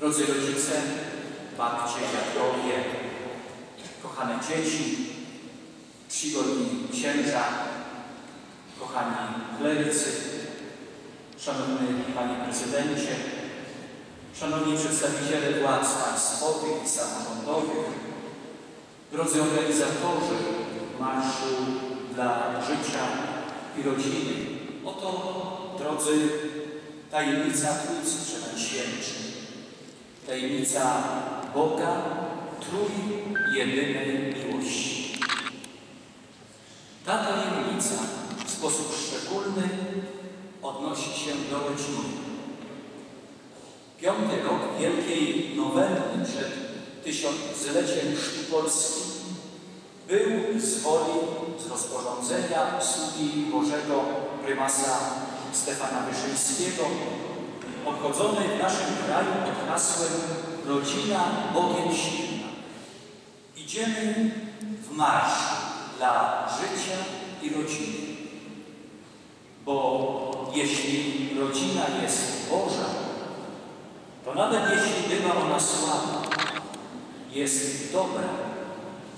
Drodzy rodzice, babcie, dziadkowie, kochane dzieci, czcigodni księża, kochani klerycy, szanowny Panie Prezydencie, szanowni przedstawiciele władz państwowych i samorządowych, drodzy organizatorzy Marszu dla Życia i Rodziny. Oto, drodzy, tajemnica Trójcy Przenajświętszej. Tajemnica Boga, trójjedynej miłości. Ta tajemnica w sposób szczególny odnosi się do rodziny. Piąty rok Wielkiej Nowelny przed tysiącleciem Chrztu Polski był z woli, z rozporządzenia sługi Bożego prymasa Stefana Wyszyńskiego obchodzony w naszym kraju pod hasłem Rodzina Bogiem silna. Idziemy w marsz dla życia i rodziny. Bo jeśli rodzina jest Boża, to nawet jeśli bywa ona słaba, jest dobra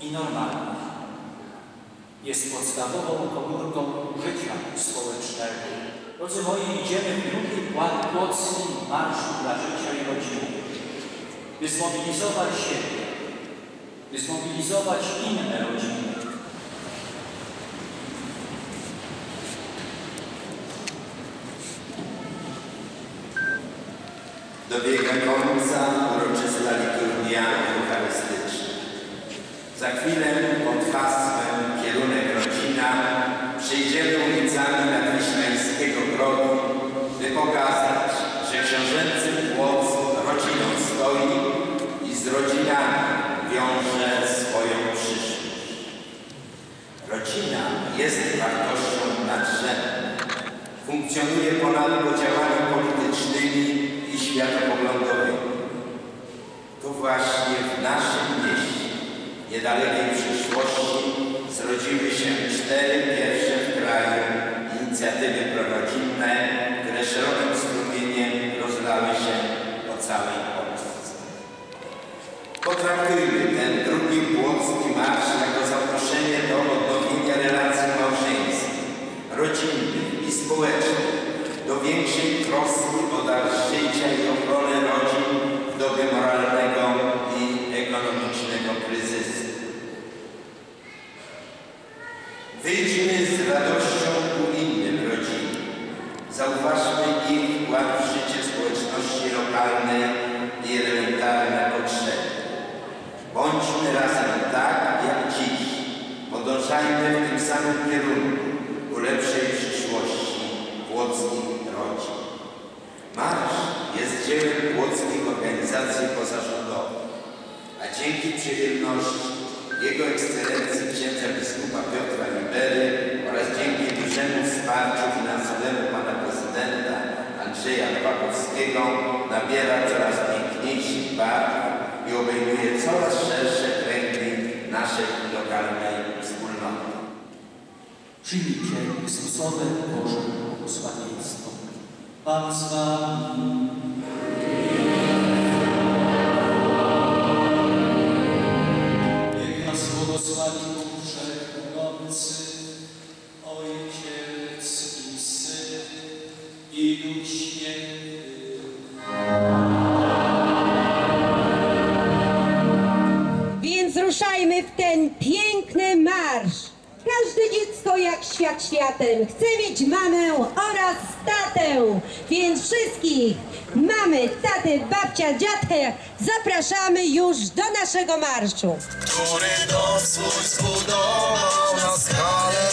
i normalna. Jest podstawową komórką życia społecznego. Drodzy moi, idziemy w Płocki Marszu dla Życia i Rodziny, by zmobilizować siebie, by zmobilizować inne rodziny, Dobiega końca uroczysta liturgia eucharystyczna. Za chwilę pod hasłem Kierunek Rodzina przyjdziemy Funkcjonuje ponad podziałami politycznymi i światopoglądowymi. Tu właśnie w naszym mieście, niedalekiej przyszłości, zrodziły się cztery dar życia i ochronę rodzin w dobie moralnego i ekonomicznego kryzysu. Wyjdźmy z radością ku innym rodzinom. Zauważmy ich wkład w życie społeczności lokalnej i elementarne potrzeby. Bądźmy razem tak, jak dziś. Podążajmy w tym samym kierunku ku lepszej przyszłości płockich rodzin. Marsz jest dziełem płockich organizacji pozarządowych, a dzięki przychylności Jego Ekscelencji księdza biskupa Piotra Libery oraz dzięki dużemu wsparciu finansowemu pana prezydenta Andrzeja Pakowskiego nabiera coraz piękniejszych barw i obejmuje coraz szersze kręgi naszej lokalnej wspólnoty. Przyjmijcie Chrystusowe Boże błogosławieństwo. Pan z wami. Światem chce mieć mamę oraz tatę. Więc wszystkich mamy, taty, babcia, dziadkę zapraszamy już do naszego marszu. który dom swój zbudował na skalę.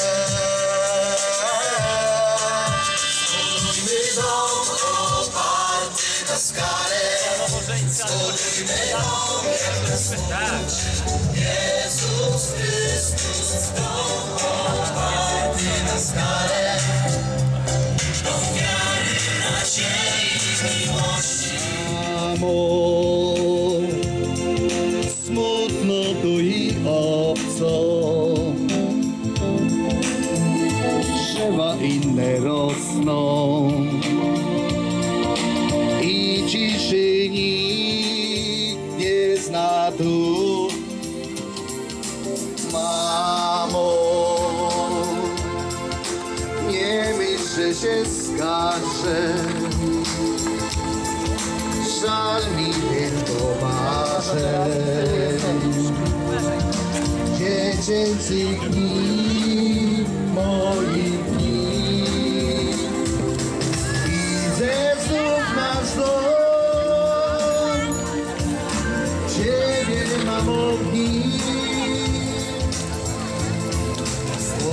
Zbudujmy dom oparty na skale. Zbudujmy dom jak swój. Jezus Chrystus, dom oparty na skale. Dom wiary, nadziei i miłości. Mamo, że się skarżę. Żal mi tylko marzeń dziecięcych dni, moich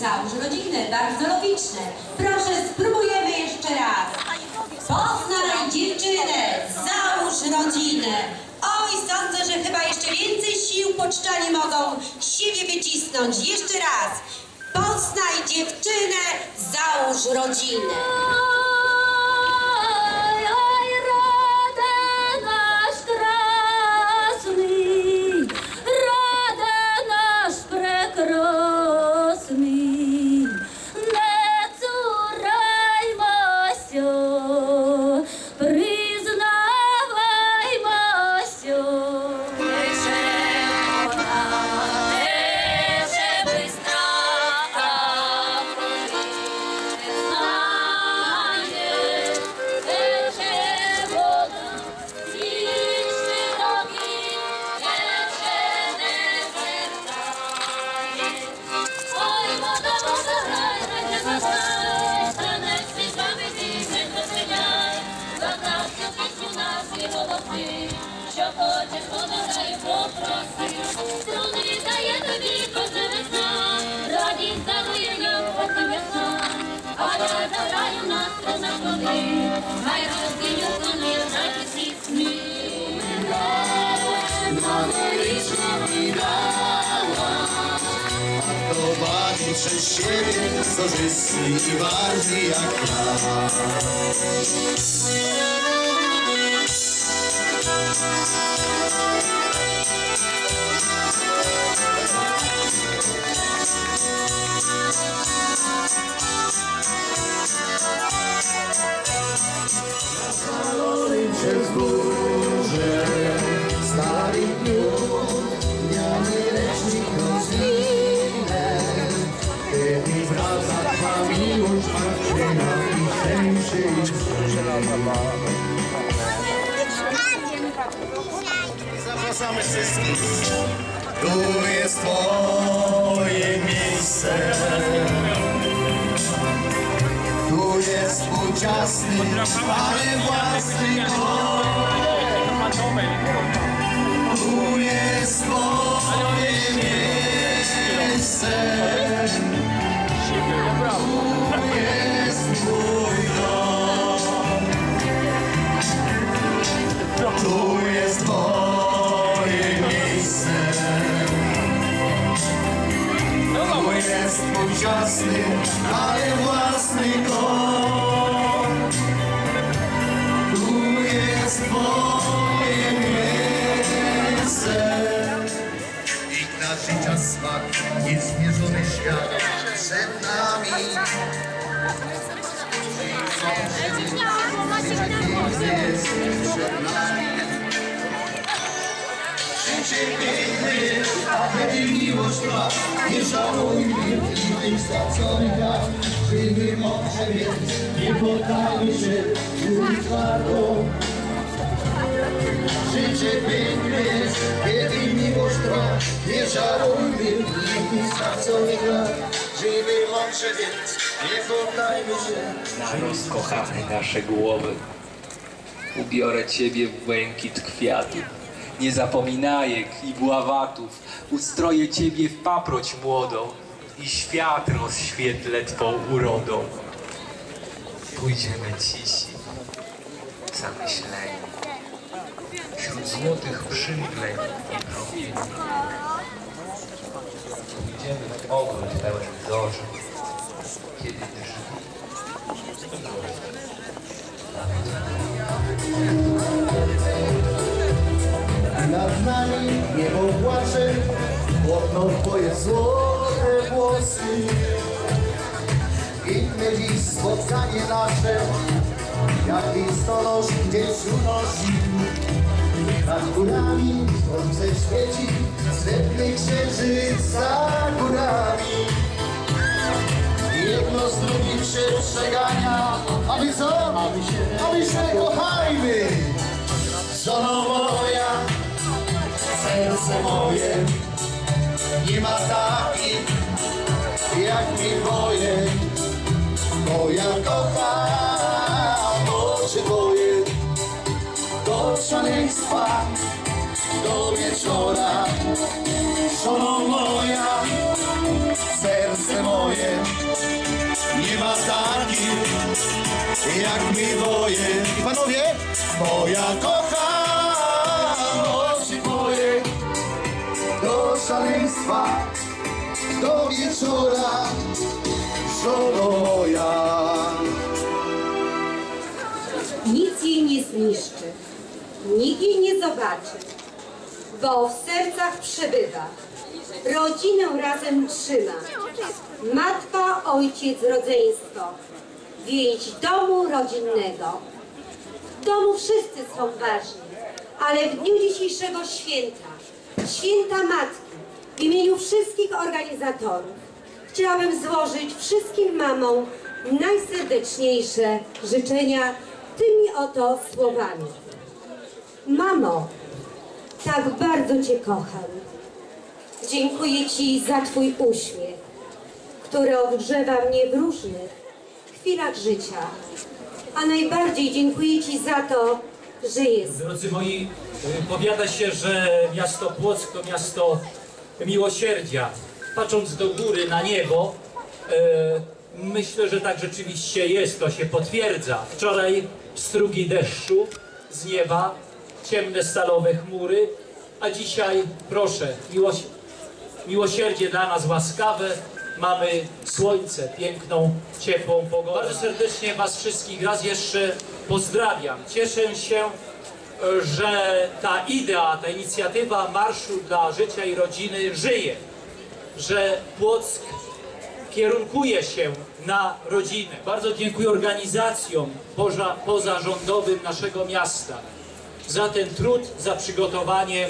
załóż rodzinę. Bardzo logiczne. Proszę, spróbujemy jeszcze raz. Poznaj dziewczynę, załóż rodzinę. Oj, sądzę, że chyba jeszcze więcej sił poczczanie mogą siebie wycisnąć. Jeszcze raz. Poznaj dziewczynę, załóż rodzinę. Przez siebie, co zyskli bardziej jak ja. Zapalonym przez burzę Zapraszamy wszystkich Tu jest Twoje miejsce Tu jest ciasny, ale własny. Tu jest twoje miejsce. Tu jest twój dom. Tu jest twoje miejsce. Tu jest ciasny, ale lat Żyjmy mądrze więc, nie poddajmy się Już twardo Życie piękne jest, kiedy miłość trwa. Nie żałujmy straconych lat Żyjmy mądrze więc, nie poddajmy się. Na rozkochane nasze głowy. Ubiorę Ciebie w błękit kwiatów, nie zapominajek i bławatów. Ustroję Ciebie w paproć młodą i świat rozświetlę Twą urodą. Pójdziemy cisi, zamyśleni, wśród złotych przymgleń i promieni. Pójdziemy w ogród pełen zorzy, kiedy drzwi Nad nami niebo płacze, płotną twoje złote włosy. Inne dziś spotkanie nasze, jak listonosz gdzieś unosi. Nad górami słońce świeci, srebrny księżyc za górami. Jedno z drugim się przegania, a my co? A my się, kochajmy! Żono moja, serce moje nie ma takich jak mi twoje, bo ja kocham oczy twoje do szaleństwa, do wieczora. Żono moja, serce moje nie ma takich jak mi. I panowie, bo ja kocham oczy twoje do szaleństwa, do wieczora, żono. Nic jej nie zniszczy, nikt jej nie zobaczy, bo w sercach przebywa. Rodzinę razem trzyma. Matka, ojciec, rodzeństwo. Więź domu rodzinnego. W domu wszyscy są ważni, ale w dniu dzisiejszego święta, święta Matki, w imieniu wszystkich organizatorów, chciałabym złożyć wszystkim mamom najserdeczniejsze życzenia tymi oto słowami. Mamo, tak bardzo Cię kocham. Dziękuję Ci za Twój uśmiech, który odgrzewa mnie w różnych chwilach życia. A najbardziej dziękuję Ci za to, że jest. Drodzy moi, y, powiada się, że miasto Płock to miasto miłosierdzia. Patrząc do góry na niebo, e, myślę, że tak rzeczywiście jest, to się potwierdza. Wczoraj strugi deszczu z nieba, ciemne stalowe chmury, a dzisiaj, proszę, miłoś miłosierdzie dla nas łaskawe, mamy słońce, piękną, ciepłą pogodę. Bardzo serdecznie Was wszystkich raz jeszcze pozdrawiam. Cieszę się, że ta idea, ta inicjatywa Marszu dla Życia i Rodziny żyje, że Płock kierunkuje się na rodzinę. Bardzo dziękuję organizacjom poza, pozarządowym naszego miasta za ten trud, za przygotowanie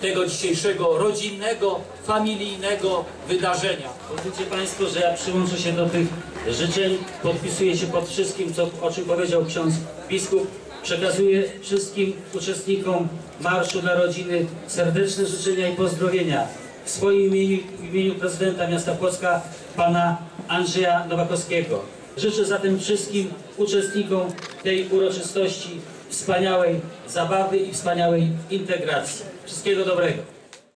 tego dzisiejszego rodzinnego, familijnego wydarzenia. Pozwólcie Państwo, że ja przyłączę się do tych życzeń, podpisuję się pod wszystkim, co, o czym powiedział ksiądz biskup. Przekazuję wszystkim uczestnikom Marszu dla Rodziny serdeczne życzenia i pozdrowienia. W swoim imieniu, w imieniu prezydenta miasta Płocka, pana Andrzeja Nowakowskiego. Życzę zatem wszystkim uczestnikom tej uroczystości wspaniałej zabawy i wspaniałej integracji. Wszystkiego dobrego.